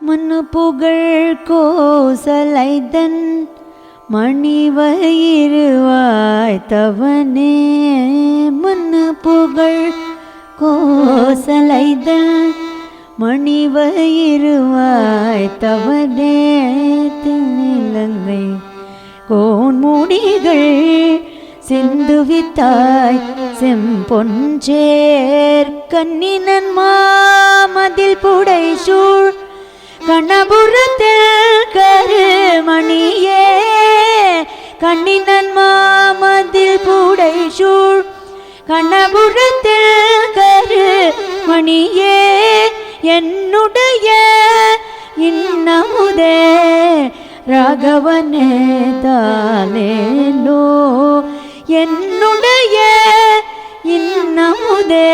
மண்ணு புகழ் கோசலைதன் மணிவயிருவாய்த்தவனே தவனே. புகழ் கோசலைதன் மணிவயிருவாய்த்தவனே திருநிலங்கை தென்னிலங்கை கோன்முடிகள் சிந்துவித்தாய் செம்பொஞ்சேர் கண்ணினன் மாமதில் புடை சூழ் கண்ணபுரத்தில் கருமணியே கண்ணினன் மாமதில் புடை சூழ். கண்ணபுரத்தில் கருமணியே என்னுடைய இன்னமுதே ராகவனே தாலேலோ என்னுடைய இன்னமுதே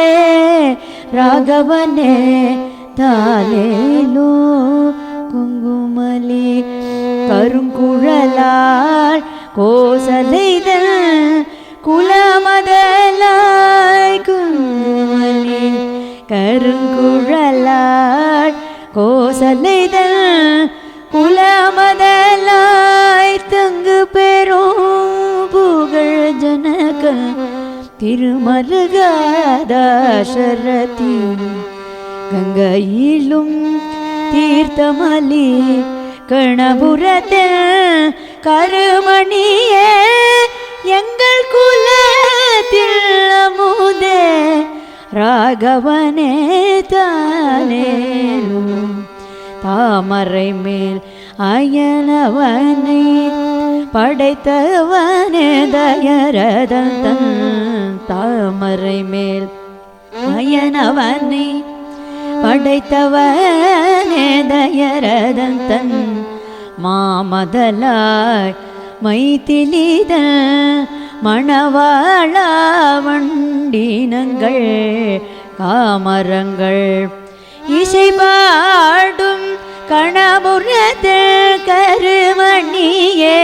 ராகவனே தாலேலோ குங்குமலி கருங்குழலாள் கோசலைதல் குலமதலாய் குங்குமலி கருங்குழலாள் கோசலைதல் குலமதலாய் தங்கு பெறும் புகழ் ஜனக திருமருகாதாசரதி. கங்கையிலும் தீர்த்தமலி கணபுரத்தில் கருமணியே எங்கள் குலத்தில் அமுதே ராகவனே தானேலும் தாமரை மேல் அயனவனை படைத்தவனே தயரதன் தாமரை மேல் அயனவனை படைத்தவனே தயரதன் தன் மாமதலாய் மைத்திலித மணவாழ வண்டினங்கள் காமரங்கள். இசை பாடும் கணபுரத்து கருமணியே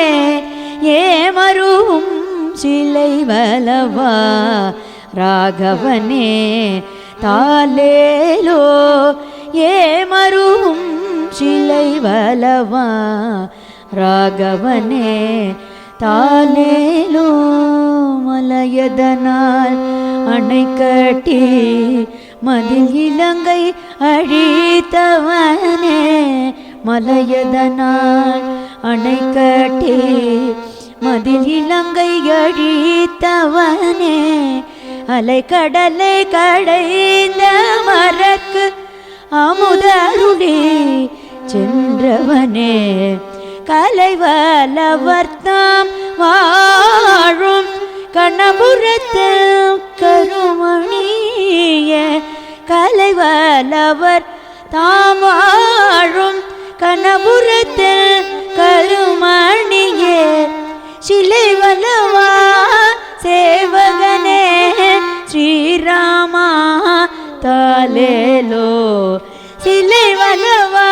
ஏமரும் சிலை வலவா ராகவனே தாலேலோ ஏமருவும் சிலை வலவா ராகவனே தாலேலோ மலையதனால் அணை கட்டி மதில் இலங்கை அழித்தவனே மலையதனால் அணை கட்டி மதில் இலங்கை அழித்தவனே அலை கடலை கடைந்த மரக்கு அமுதருளி சென்றவனே. கலைவலவர்த்தாம் வாழும் கண்ணபுரத்து கருமணிய. கலைவலவர் தாம் வாழும் கண்ணபுரத்து தாலேலோ சிலை வலவா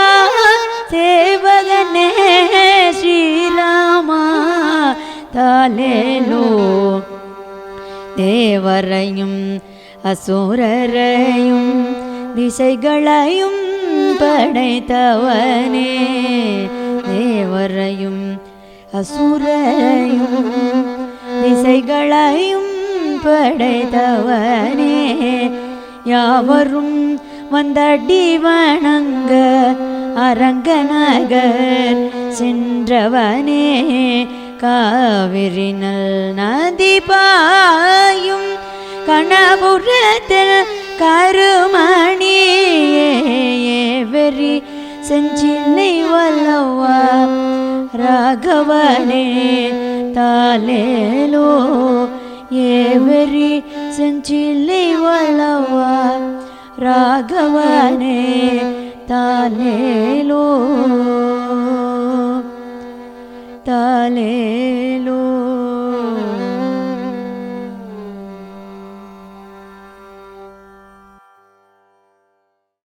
சேவகனே ஸ்ரீராமா தாலேலோ தேவரையும் அசுரரையும் திசைகளையும் படைத்தவனே தேவரையும் அசுரையும் திசைகளையும் படைத்தவனே யாவரும் வந்தடி வணங்க அரங்கநகர் சென்றவனே. காவிரி நல் நதி பாயும் கணபுரத்தில் கருமணியே. வெறி செஞ்சில்லை வல்லவா ராகவனே. தாலேலோ ஏவரி செஞ்சில்லை வல்லவா രാഘവനെ തലേലോ തലേലോ.